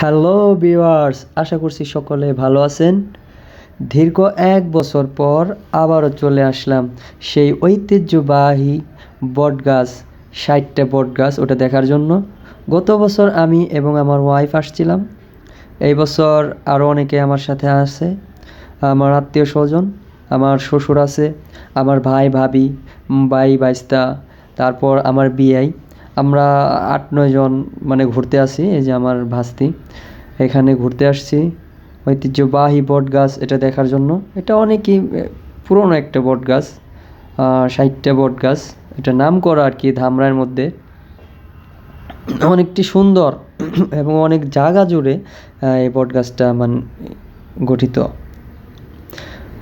Hello viewers আশা করছি সকলে ভালো আছেন। দীর্ঘ এক বছর পর আবারও চলে আসলাম সেই ঐতিহ্যবাহী বটগাছ, ষাটটা বটগাছ ওটা দেখার জন্য। গত বছর আমি এবং আমার ওয়াইফ আসছিলাম। এই বছর আরও অনেকে আমার সাথে আছে। আমার আত্মীয় স্বজন, আমার শ্বশুর আছে, আমার ভাই, ভাবি ভাই বাইস্তা তারপর আমার বিয়াই। আমরা আট, নয় জন মানে ঘুরতে আসি, এই যে আমার ভাস্তি। এখানে ঘুরতে আসছি। ঐতিহ্যবাহী বট গাছ এটা দেখার জন্য। এটা অনেকই পুরনো একটা বট গাছ ষাটটা বট গাছ এটা নাম করা আর কি ধামরার মধ্যে। অনেকটি সুন্দর এবং অনেক জায়গা জুড়ে এই বট গাছটা মান, গঠিত।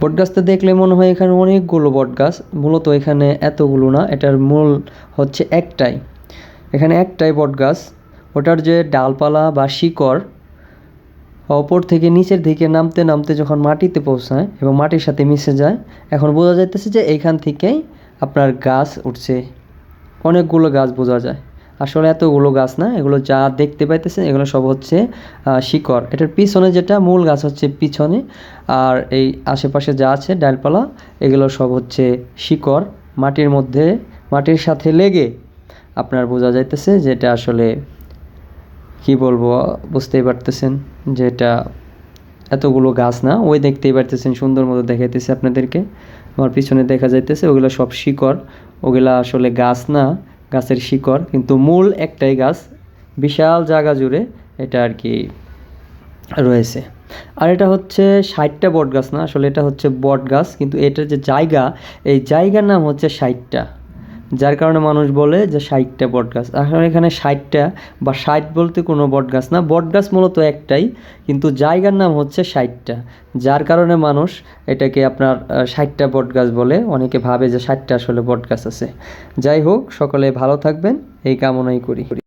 বট গাছটা দেখলে মনে হয় এখানে অনেকগুলো বট গাছ মূলত এখানে এতগুলো না, এটার মূল হচ্ছে একটাই। এখানে একটাই বট গাছ, ওটার যে ডালপালা বা শিকড় ওপর থেকে নিচের দিকে নামতে নামতে যখন মাটিতে পৌঁছায় এবং মাটির সাথে মিশে যায়, এখন বোঝা যাইতেছে যে এইখান থেকেই আপনার গাছ উঠছে। অনেকগুলো গাছ বোঝা যায়। আসলে এতগুলো গাছ না, এগুলো যা দেখতে পাইতেছে এগুলো সব হচ্ছে শিকড়। এটার পিছনে যেটা মূল গাছ হচ্ছে পিছনে, আর এই আশেপাশে যা আছে, ডালপালা, এগুলো সব হচ্ছে শিকড়। মাটির মধ্যে, মাটির সাথে লেগে আপনার বোঝা যাইতেছে যে এটা আসলে, কি বলব, বুঝতেই পারতেছেন যে এটা এতগুলো গাছ না, ওই দেখতেই পারতেছেন, সুন্দর মতো দেখাইতেছে আপনাদেরকে। আমার পিছনে দেখা যাইতেছে ওগুলো সব শিকড়, ওগুলা আসলে গাছ না, গাছের শিকড়, কিন্তু মূল একটাই গাছ, বিশাল জায়গা জুড়ে এটা আর কি রয়েছে। আর এটা হচ্ছে ষাটটা বট গাছ না, আসলে এটা হচ্ছে বট গাছ কিন্তু এটার যে জায়গা, এই জায়গার নাম হচ্ছে ষাটটা। যার কারণে মানুষ বলে যে ষাটটা বট গাছ। আসলে এখানে ষাটটা বা ষাট বলতে কোনো বট গাছ না, বট গাছ মূলত একটাই, কিন্তু জায়গার নাম হচ্ছে ষাটটা। যার কারণে মানুষ এটাকে আপনার ষাটটা বট গাছ বলে অনেকে ভাবে যে ষাটটা আসলে বট গাছ আছে। যাই হোক, সকলে ভালো থাকবেন, এই কামনাই করি।